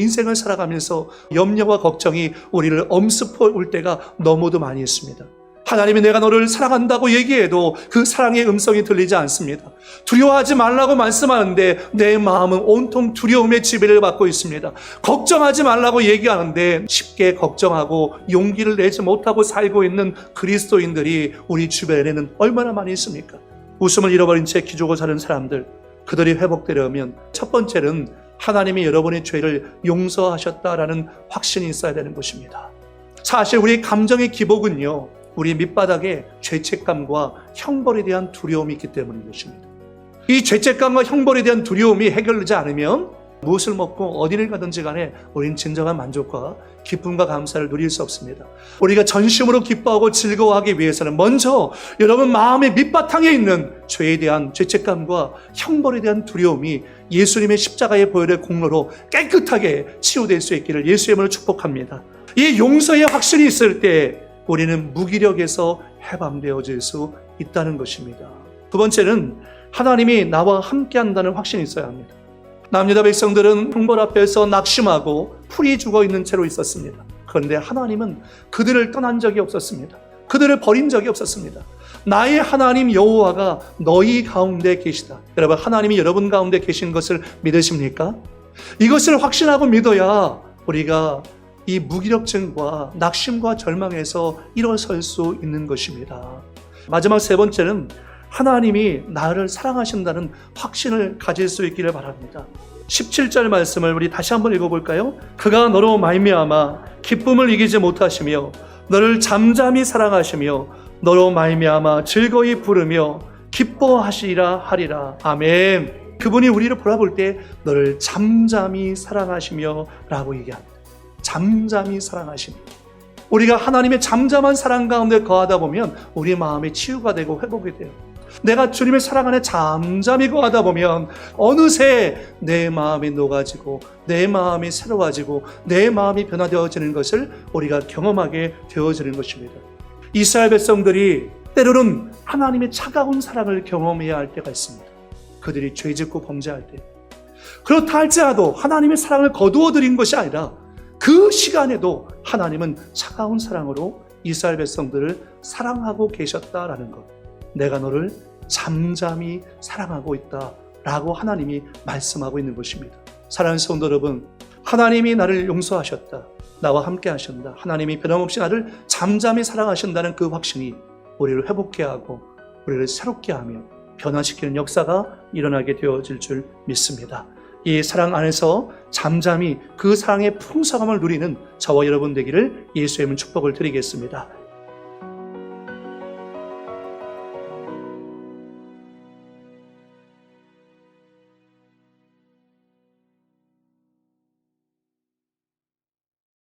인생을 살아가면서 염려와 걱정이 우리를 엄습해 올 때가 너무도 많이 있습니다. 하나님이 내가 너를 사랑한다고 얘기해도 그 사랑의 음성이 들리지 않습니다. 두려워하지 말라고 말씀하는데 내 마음은 온통 두려움의 지배를 받고 있습니다. 걱정하지 말라고 얘기하는데 쉽게 걱정하고 용기를 내지 못하고 살고 있는 그리스도인들이 우리 주변에는 얼마나 많이 있습니까? 웃음을 잃어버린 채 기죽어 사는 사람들, 그들이 회복되려면 첫 번째는 하나님이 여러분의 죄를 용서하셨다라는 확신이 있어야 되는 것입니다. 사실 우리 감정의 기복은요, 우리 밑바닥에 죄책감과 형벌에 대한 두려움이 있기 때문인 것입니다. 이 죄책감과 형벌에 대한 두려움이 해결되지 않으면 무엇을 먹고 어디를 가든지 간에 우리는 진정한 만족과 기쁨과 감사를 누릴 수 없습니다. 우리가 전심으로 기뻐하고 즐거워하기 위해서는 먼저 여러분 마음의 밑바탕에 있는 죄에 대한 죄책감과 형벌에 대한 두려움이 예수님의 십자가의 보혈의 공로로 깨끗하게 치유될 수 있기를 예수의 이름으로 축복합니다. 이 용서의 확신이 있을 때 우리는 무기력에서 해방되어질 수 있다는 것입니다. 두 번째는 하나님이 나와 함께 한다는 확신이 있어야 합니다. 남유다 백성들은 형벌 앞에서 낙심하고 풀이 죽어 있는 채로 있었습니다. 그런데 하나님은 그들을 떠난 적이 없었습니다. 그들을 버린 적이 없었습니다. 나의 하나님 여호와가 너희 가운데 계시다. 여러분 하나님이 여러분 가운데 계신 것을 믿으십니까? 이것을 확신하고 믿어야 우리가 이 무기력증과 낙심과 절망에서 일어설 수 있는 것입니다. 마지막 세 번째는 하나님이 나를 사랑하신다는 확신을 가질 수 있기를 바랍니다. 17절 말씀을 우리 다시 한번 읽어볼까요? 그가 너로 말미암아 기쁨을 이기지 못하시며 너를 잠잠히 사랑하시며 너로 말미암아 즐거이 부르며 기뻐하시리라 하리라. 아멘. 그분이 우리를 바라볼 때 너를 잠잠히 사랑하시며 라고 얘기합니다. 잠잠히 사랑하시며 우리가 하나님의 잠잠한 사랑 가운데 거하다 보면 우리 마음이 치유가 되고 회복이 돼요. 내가 주님의 사랑 안에 잠잠히 거하다 보면 어느새 내 마음이 녹아지고 내 마음이 새로워지고 내 마음이 변화되어지는 것을 우리가 경험하게 되어지는 것입니다. 이스라엘 백성들이 때로는 하나님의 차가운 사랑을 경험해야 할 때가 있습니다. 그들이 죄 짓고 범죄할 때. 그렇다 할지라도 하나님의 사랑을 거두어 드린 것이 아니라 그 시간에도 하나님은 차가운 사랑으로 이스라엘 백성들을 사랑하고 계셨다라는 것. 내가 너를 잠잠히 사랑하고 있다. 라고 하나님이 말씀하고 있는 것입니다. 사랑하는 성도 여러분, 하나님이 나를 용서하셨다. 나와 함께 하신다. 하나님이 변함없이 나를 잠잠히 사랑하신다는 그 확신이 우리를 회복케 하고 우리를 새롭게 하며 변화시키는 역사가 일어나게 되어질 줄 믿습니다. 이 사랑 안에서 잠잠히 그 사랑의 풍성함을 누리는 저와 여러분 되기를 예수의 축복을 드리겠습니다.